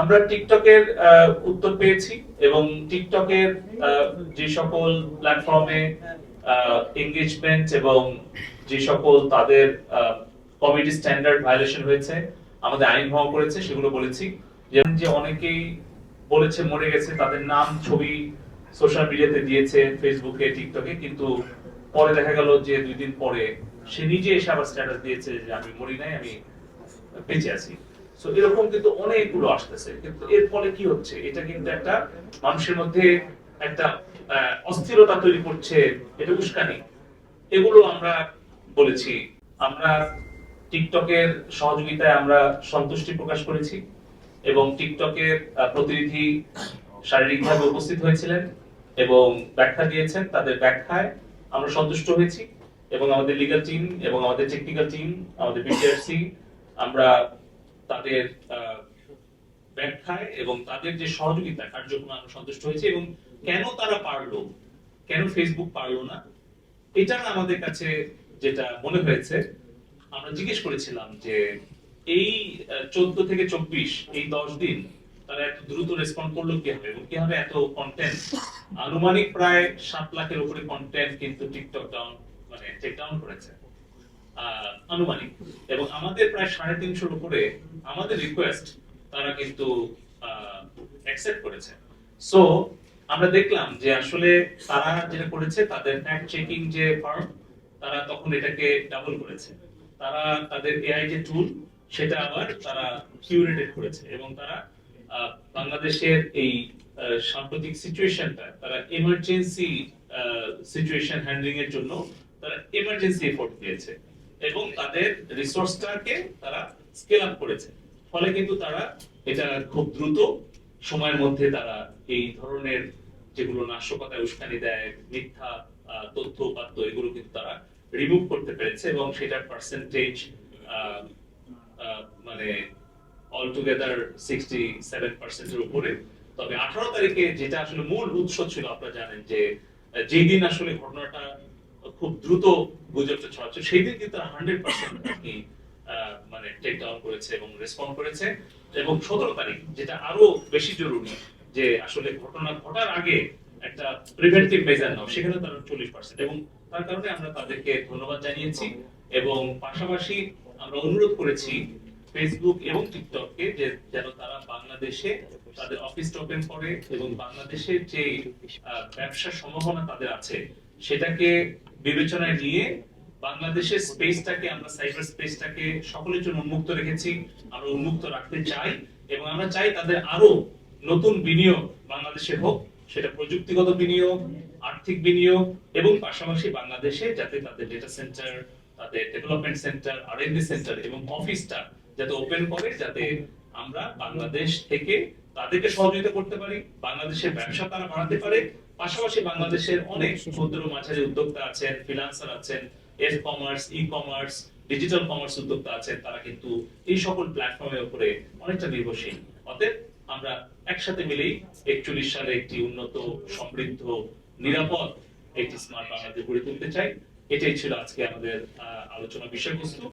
আমরা টিকটকের উত্তর পেয়েছি এবং টিকটকের যে সকল প্ল্যাটফর্মে এঙ্গেজমেন্ট এবং যে সকল তাদের কমিটি স্ট্যান্ডার্ড ভায়োলেশন হয়েছে, আমাদের আইন ভঙ্গ করেছে, সেগুলো বলেছি। যে অনেকেই বলেছে, মরে গেছে, তাদের নাম, ছবি সোশ্যাল মিডিয়াতে দিয়েছে ফেসবুকে টিকটকে কিন্তু পরে দেখা গেল যে দুই দিন পরে সে নিজে এসে আবার স্ট্যাটাস দিয়েছে যে আমি মরি নাই, আমি বেঁচে আছি। সো এরকম কিন্তু অনেকগুলো আসতেছে। কিন্তু এর ফলে কি হচ্ছে? এটা কিন্তু একটা মানুষের মধ্যে একটা অস্থিরতা তৈরি করছে। এটা উস্কানি। এগুলো আমরা বলেছি। আমরা টিকটকের সহযোগিতায় আমরা সন্তুষ্টি প্রকাশ করেছি এবং টিকটকের প্রতিনিধি শারীরিকভাবে উপস্থিত হয়েছিলেন এবং ব্যাখ্যা দিয়েছেন। তাদের ব্যাখ্যায় আমরা সন্তুষ্ট হয়েছি এবং আমাদের লিগ্যাল টিম এবং আমাদের টেকনিক্যাল টিম আমাদের বিটিআরসি আমরা তাদের ব্যাখ্যায় এবং তাদের যে সহযোগিতা, কার্যক্রমে আমরা সন্তুষ্ট হয়েছি এবং কেন তারা পারল? কেন ফেসবুক পারল না? এটা আমাদের কাছে যেটা মনে হয়েছে, আমরা জিজ্ঞেস করেছিলাম যে এই চোদ্দ থেকে চব্বিশ, এই দশ দিন তারা এত দ্রুত রেসপন্ড করল কীভাবে এবং কীভাবে এত কন্টেন্ট আনুমানিক প্রায় সাত লাখের উপরে কন্টেন্ট কিন্তু টিকটক ডাউন মানে টেক ডাউন করেছে। আনুমানিক। এবং আমাদের প্রায় সাড়ে তিনশোর উপরে আমাদের রিকোয়েস্ট তারা কিন্তু অ্যাকসেপ্ট করেছে। সো আমরা দেখলাম যে আসলে তারা যেটা করেছে, তাদের ফ্যাক্ট চেকিং যে ফার্ম তারা তখন এটাকে ডাবল করেছে। তারা তাদের এআই যে টুল সেটা আবার তারা কিউরেটেড করেছে এবং তারা বাংলাদেশের এই সাম্প্রতিক সিচুয়েশনটা তারা এমার্জেন্সি সিচুয়েশন হ্যান্ডলিং এর জন্য তারা এমার্জেন্সি এফোর্ট দিয়েছে। এবং তাদের রিসোর্সটাকে তারা স্কেল আপ করেছে। ফলে কিন্তু তারা এটা খুব দ্রুত সময়ের মধ্যে তারা এই ধরনের যেগুলো নাশকতায় উস্কানি দেয় মিথ্যা তথ্য উপাত্ত এগুলো কিন্তু তারা রিমুভ করতে পেরেছে এবং সেটার পার্সেন্টেজ মানে অল টুগেদার সিক্সটি সেভেন পার্সেন্টের উপরে। তবে আঠারো তারিখে যেটা আসলে মূল উৎস ছিল আপনারা জানেন যে আহ, যেই দিন আসলে ঘটনাটা খুব দ্রুত গুজবটা ছড়াচ্ছে। সেই দিন কিন্তু হান্ড্রেড পার্সেন্ট আহ, মানে টেক ডাউন করেছে এবং রেসপন্ড করেছে। এবং সতেরো তারিখ যেটা আরও বেশি জরুরি যে আসলে ঘটনা ঘটার আগে একটা প্রিভেন্টিভ মেজার নাও সেখানে তারা চল্লিশ পার্সেন্ট এবং তার কারণে আমরা তাদেরকে ধন্যবাদ জানিয়েছি এবং পাশাপাশি আমরা অনুরোধ করেছি ফেসবুক এবং টিকটককে যে যেন তারা বাংলাদেশে তাদের অফিস ওপেন করে এবং বাংলাদেশের যে ব্যবসার সম্ভাবনা তাদের আছে সেটাকে বিবেচনায় নিয়ে বাংলাদেশের স্পেসটাকে, আমরা সাইবার স্পেসটাকে সকলের জন্য উন্মুক্ত রেখেছি, আমরা উন্মুক্ত রাখতে চাই এবং আমরা চাই তাদের আরও নতুন বিনিয়োগ বাংলাদেশে হোক, সেটা প্রযুক্তিগত বিনিয়োগ, আর্থিক বিনিয়োগ এবং পাশাপাশি বাংলাদেশে যাতে তাদের ডেটা সেন্টার তাদের ডেভেলপমেন্ট সেন্টার আর সেন্টার এবং অফিসটা যাতে ওপেন করে, যাতে আমরা বাংলাদেশ থেকে তাদেরকে সহযোগিতা করতে পারি, বাংলাদেশের ব্যবসা তারা বাড়াতে পারে, পাশাপাশি বাংলাদেশের অনেক ক্ষুদ্র মাঝারি উদ্যোক্তা আছেন ফ্রিল্যান্সার আছেন F commerce E commerce digital commerce উদ্যোক্তা আছেন, তারা কিন্তু এই সকল প্ল্যাটফর্মের উপরে অনেকটা নির্ভরশীল। অতএব আমরা একসাথে মিলেই একচল্লিশ সালে একটি উন্নত, সমৃদ্ধ, নিরাপদ একটি স্মার্ট বাংলাদেশ গড়ে তুলতে চাই। এটাই ছিল আজকে আমাদের আলোচনা বিষয়বস্তু।